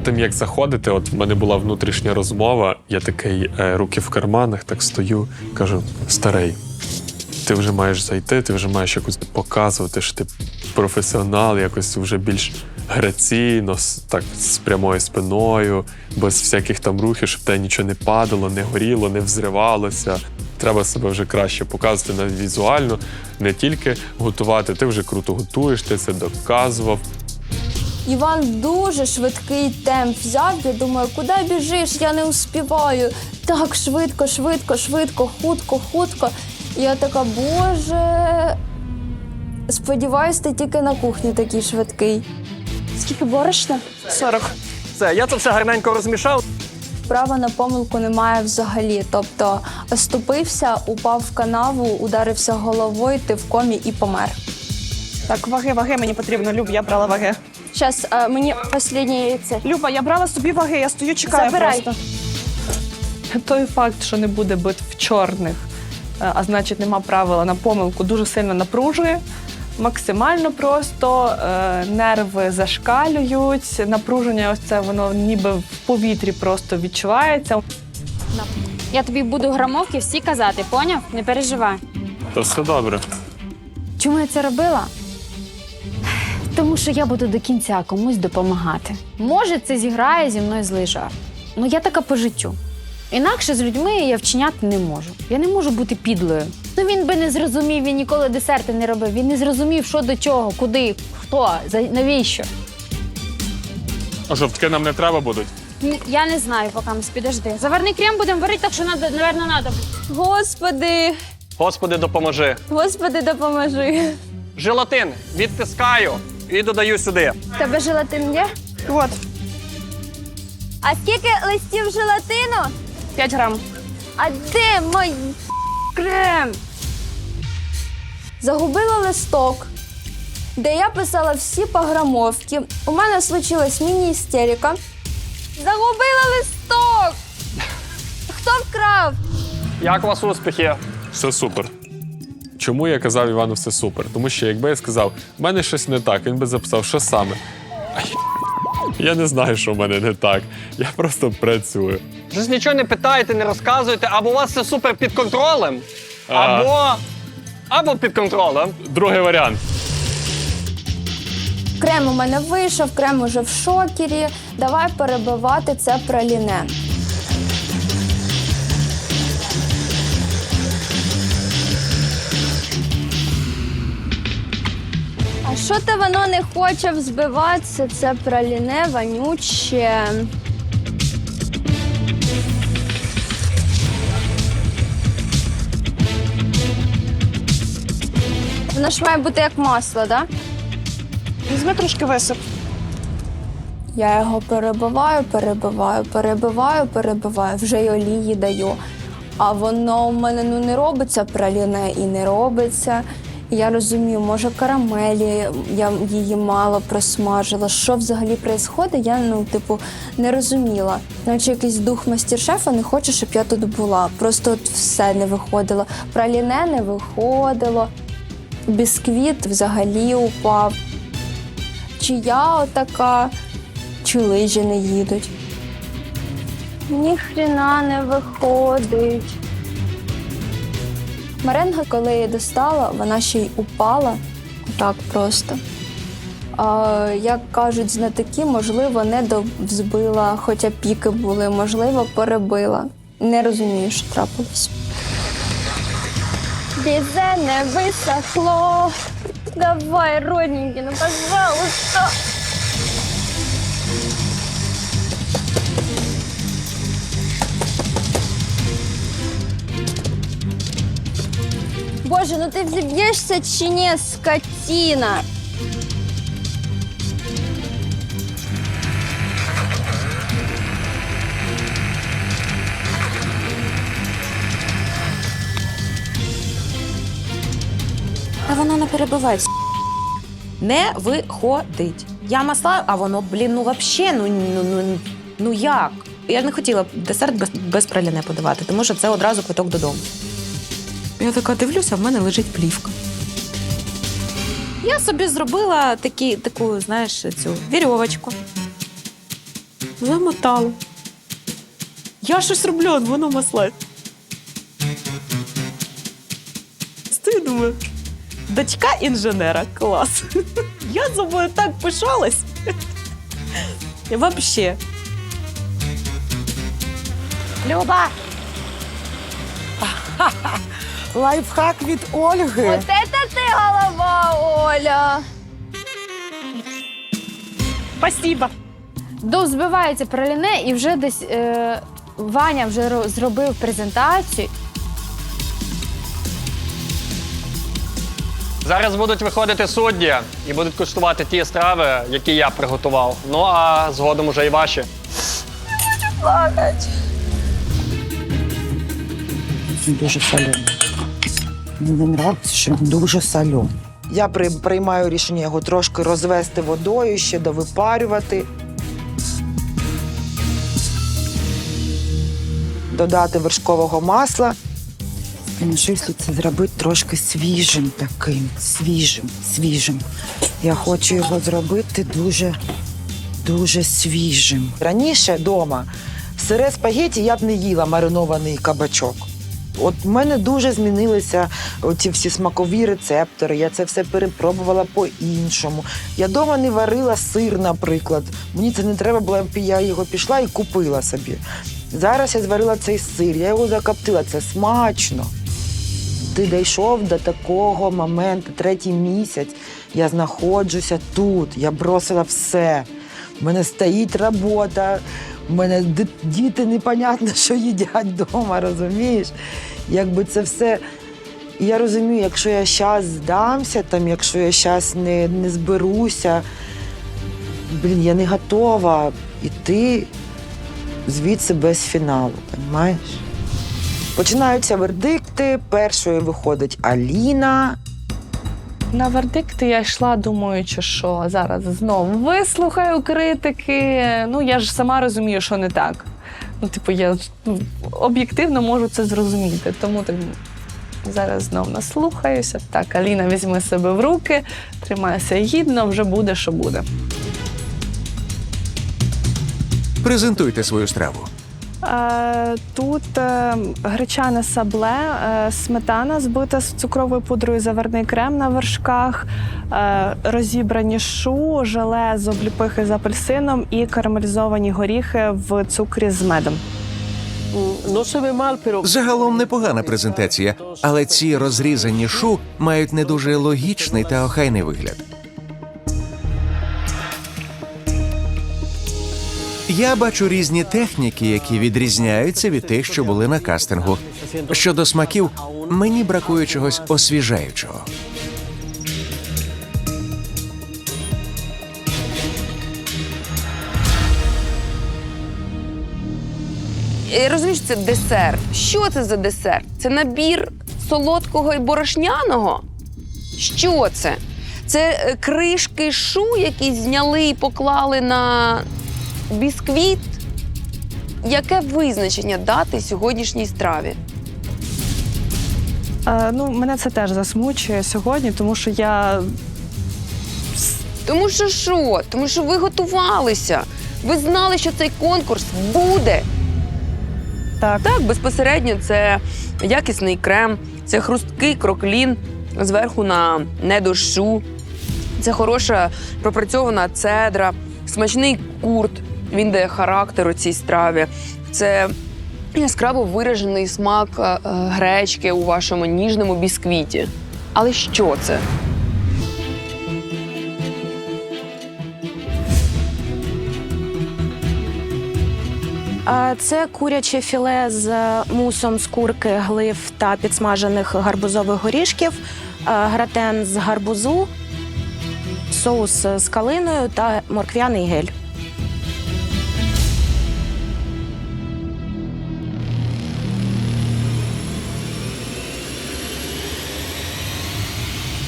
Перед тим як заходити, от в мене була внутрішня розмова. Я такий е, руки в карманах, так стою, кажу: старий, ти вже маєш зайти, ти вже маєш якось показувати, що ти професіонал, якось вже більш граційно, так з прямою спиною, без всяких там рухів, щоб тебе нічого не падало, не горіло, не взривалося. Треба себе вже краще показувати навіть візуально, не тільки готувати. Ти вже круто готуєш, ти це доказував. Іван дуже швидкий темп взяв. Я думаю, куди біжиш? Я не успіваю. Так, швидко, швидко, швидко, хутко, хутко. І я така, боже. Сподіваюсь, ти тільки на кухні такий швидкий. Скільки борошна? 40. Все, я це все гарненько розмішав. Права на помилку немає взагалі. Тобто оступився, упав в канаву, ударився головою, ти в комі і помер. Так, ваги, ваги мені потрібно. Люб, я брала ваги. Зараз мені останнє яйце. Люба, я брала собі ваги, я стою, чекаю Забирай. просто. Той факт, що не буде битв чорних, е, а значить нема правила на помилку, дуже сильно напружує. Максимально просто е, нерви зашкалюють, напруження ось це воно ніби в повітрі просто відчувається. Я тобі буду грамовки всі казати, поняв? Не переживай. То все добре. Чому я це робила? Тому що я буду до кінця комусь допомагати. Може, це зіграє зі мною злий жарт. Ну я така по життю. Інакше з людьми я вчиняти не можу. Я не можу бути підлою. Ну він би не зрозумів, він ніколи десерти не робив. Він не зрозумів, що до чого, куди, хто, за навіщо. А жовтки нам не треба будуть. Я не знаю, поки ми підожди. Заварний крем будемо варити, так що надо, напевно, треба. Господи, Господи, допоможи. господи, допоможи. Желатин відтискаю і додаю сюди. Тебе желатин є? От, А скільки листів желатину? 5 грам. А де мій крем? Загубила листок, де я писала всі пограмовки. У мене случилась міні-істерика. Загубила листок! Хто вкрав? Як у вас успіхи? Все супер. Чому я казав Івану все супер? Тому що якби я сказав, в мене щось не так, він би записав, що саме. Я- Я не знаю, що в мене не так. Я просто працюю. Щось нічого не питаєте, не розказуєте, або у вас все супер під контролем, або. Або під контролем. Другий варіант. Крем у мене вийшов, крем уже в шокері. Давай перебивати це праліне. Що то воно не хоче взбиватися? Це праліне вонюче. Воно ж має бути як масло, так? Да? Візьми трошки висип. Я його перебиваю, перебиваю, перебиваю, перебиваю, вже й олії даю. А воно у мене ну не робиться праліне і не робиться. Я розумію, може карамелі, я її мало просмажила. Що взагалі відбувається, я ну, типу, не розуміла. Наче якийсь дух мастер-шефа не хоче, щоб я тут була. Просто от все не виходило. Праліне не виходило, бісквіт взагалі упав. Чи я отака, чи лижі не їдуть. Ніхрена не виходить. Меренга, коли я достала, вона ще й упала. Так просто. А, як кажуть знатоки, можливо, не довзбила, хоча піки були, можливо, перебила. Не розумію, що трапилось. Бізе не висохло. Давай, родненький, ну пожалуйста. Боже, ну ти взіб'єшся чи ні, скотіна? Та воно не перебивається. Не виходить. Я масла, а воно, блін, ну взагалі, ну, ну, ну, ну як? Я не хотіла десерт без, без праліне подавати, тому що це одразу квиток додому. Я така дивлюся, в мене лежить плівка. Я собі зробила такі, таку, знаєш, цю вірьовочку. Замотала. Я щось роблю, воно масле. Стою, думаю, дочка інженера, клас. Я з собою так пишалась. Вообще. Люба! Лайфхак від Ольги. От це ти голова, Оля. Спасибо. Довзбивається праліне і вже десь е, Ваня вже ро- зробив презентацію. Зараз будуть виходити судді і будуть куштувати ті страви, які я приготував. Ну а згодом уже і ваші. Дуже солений. Мені не подобається, що він дуже солений. Я при- приймаю рішення його трошки розвести водою, ще довипарювати. Додати вершкового масла. Ну, це зробити трошки свіжим таким, свіжим, свіжим. Я хочу його зробити дуже, дуже свіжим. Раніше вдома сире спагеті я б не їла маринований кабачок. От в мене дуже змінилися ці всі смакові рецептори. Я це все перепробувала по-іншому. Я вдома не варила сир, наприклад. Мені це не треба було, я його пішла і купила собі. Зараз я зварила цей сир, я його закоптила. Це смачно. Ти дійшов до такого моменту, третій місяць. Я знаходжуся тут, я бросила все. У мене стоїть робота, у мене діти непонятно, що їдять вдома, розумієш? Якби це все. Я розумію, якщо я зараз здамся, там, якщо я зараз не, не зберуся, блін, я не готова йти звідси без фіналу, розумієш? Починаються вердикти. Першою виходить Аліна. На вердикти я йшла, думаючи, що зараз знову вислухаю критики. Ну я ж сама розумію, що не так. Ну, типу, я ну, об'єктивно можу це зрозуміти. Тому так зараз знов наслухаюся. Так, Аліна, візьми себе в руки, тримайся гідно, вже буде, що буде. Презентуйте свою страву. Е, Тут е, гречане сабле, е, сметана збита з цукровою пудрою, заварний крем на вершках, розібрані шу, желе з обліпихи з апельсином і карамелізовані горіхи в цукрі з медом. Загалом непогана презентація, але ці розрізані шу мають не дуже логічний та охайний вигляд. Я бачу різні техніки, які відрізняються від тих, що були на кастингу. Щодо смаків, мені бракує чогось освіжаючого. Е, Розумієш, це десерт. Що це за десерт? Це набір солодкого і борошняного? Що це? Це е, кришки шу, які зняли і поклали на бісквіт. Яке визначення дати сьогоднішній страві? Е, Ну, мене це теж засмучує сьогодні, тому що я Тому що що? Тому що ви готувалися. Ви знали, що цей конкурс буде. так. Так, безпосередньо це якісний крем, це хрусткий кроклін зверху на недошу. Це хороша пропрацьована цедра, смачний курт. Він дає характер у цій страві. Це яскраво виражений смак е, е, гречки у вашому ніжному бісквіті. Але що це? Це куряче філе з мусом з курки, глив та підсмажених гарбузових горішків, гратен з гарбузу, соус з калиною та морквяний гель.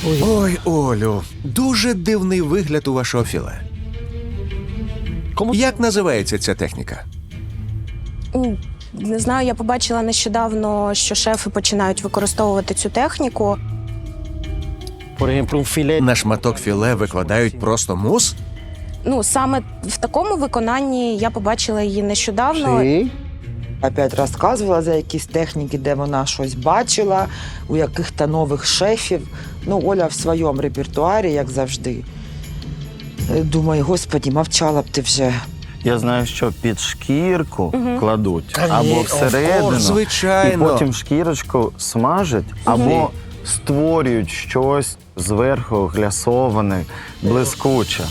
Ой, Олю, дуже дивний вигляд у вашого філе. Як називається ця техніка? М, Не знаю, я побачила нещодавно, що шефи починають використовувати цю техніку. На шматок філе викладають просто мус? Ну, саме в такому виконанні я побачила її нещодавно. Ти опять розказувала за якісь техніки, де вона щось бачила, у яких-то нових шефів. Ну, Оля в своєму репертуарі, як завжди. Е, Думаю, господі, мовчала б ти вже. Я знаю, що під шкірку Мгм. кладуть або всередину, і Звичайно. потім шкірочку смажать, або створюють щось зверху глясоване, блискуче.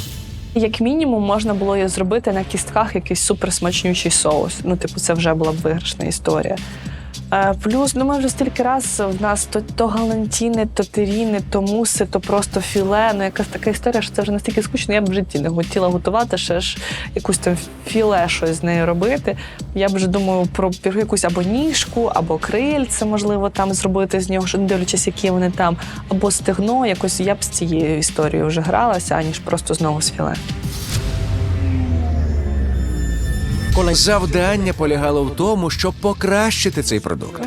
Як мінімум, можна було зробити на кістках якийсь суперсмачнючий соус. Ну, типу, це вже була б виграшна історія. Е, плюс, ну ми вже стільки раз в нас то, то галантіни, то теріни, то муси, то просто філе. Ну, якась така історія, що це вже настільки скучно, я б в житті не хотіла готувати ще ж якусь там філе щось з нею робити. Я б вже думаю про якусь або ніжку, або крильце, можливо, там зробити з нього, що не дивлячись, які вони там, або стегно. Якось я б з цією історією вже гралася, аніж просто знову з філе. Завдання полягало в тому, щоб покращити цей продукт.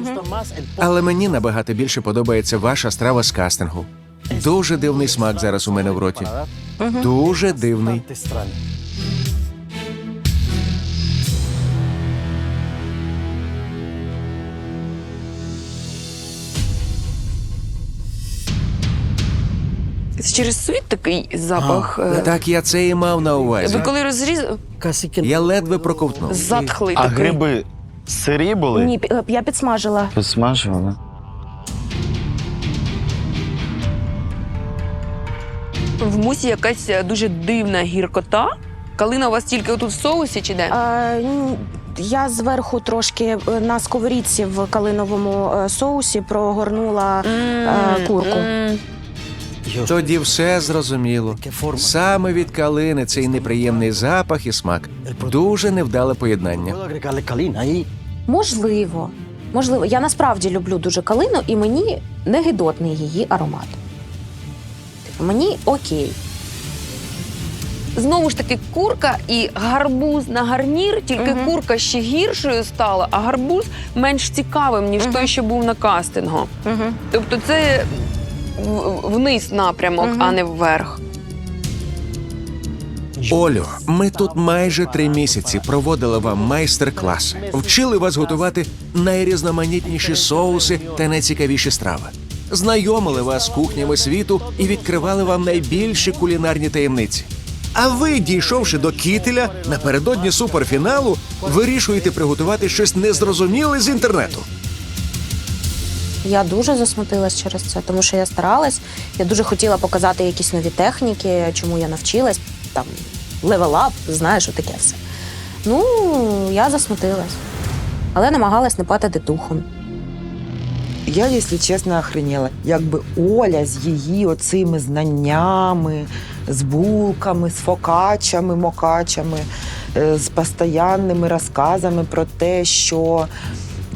Але мені набагато більше подобається ваша страва з кастингу. Дуже дивний смак зараз у мене в роті. Дуже дивний. Через світ такий запах. е, Так я це і мав на увазі. Ви коли розрізали, Я ледве проковтнув. затхлий А такий. гриби сирі були? Ні, пі- я підсмажила. Підсмажували? В мусі якась е, дуже дивна гіркота. Калина у вас тільки отут в соусі чи де? Е, я зверху трошки е, на сковорідці в калиновому е, соусі прогорнула е, курку. М. Тоді все зрозуміло. Саме від калини цей неприємний запах і смак. Дуже невдале поєднання. Можливо, можливо. Я насправді люблю дуже калину, і мені не гидотний її аромат. Мені окей. Знову ж таки, курка і гарбуз на гарнір, тільки Мгм. курка ще гіршою стала, а гарбуз менш цікавим, ніж Мгм. той, що був на кастингу. Угу. Тобто це вниз напрямок, а не вверх. Олю, ми тут майже три місяці проводили вам майстер-класи, вчили вас готувати найрізноманітніші соуси та найцікавіші страви. Знайомили вас з кухнями світу і відкривали вам найбільші кулінарні таємниці. А ви, дійшовши до кітеля напередодні суперфіналу, вирішуєте приготувати щось незрозуміле з інтернету. Я дуже засмутилась через це, тому що я старалась. Я дуже хотіла показати якісь нові техніки, чому я навчилась. Там левелап, знаєш, таке все. Ну, я засмутилась. Але намагалась не падати духом. Я, якщо чесно, охренела. Якби Оля з її оцими знаннями, з булками, з фокачами, мокачами, е, з постоянними розказами про те, що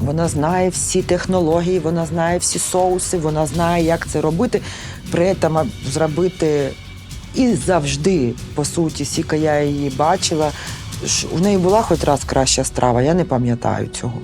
вона знає всі технології, вона знає всі соуси, вона знає, як це робити. При цьому зробити і завжди, по суті, сіка я її бачила, у неї була хоч раз краща страва, я не пам'ятаю цього.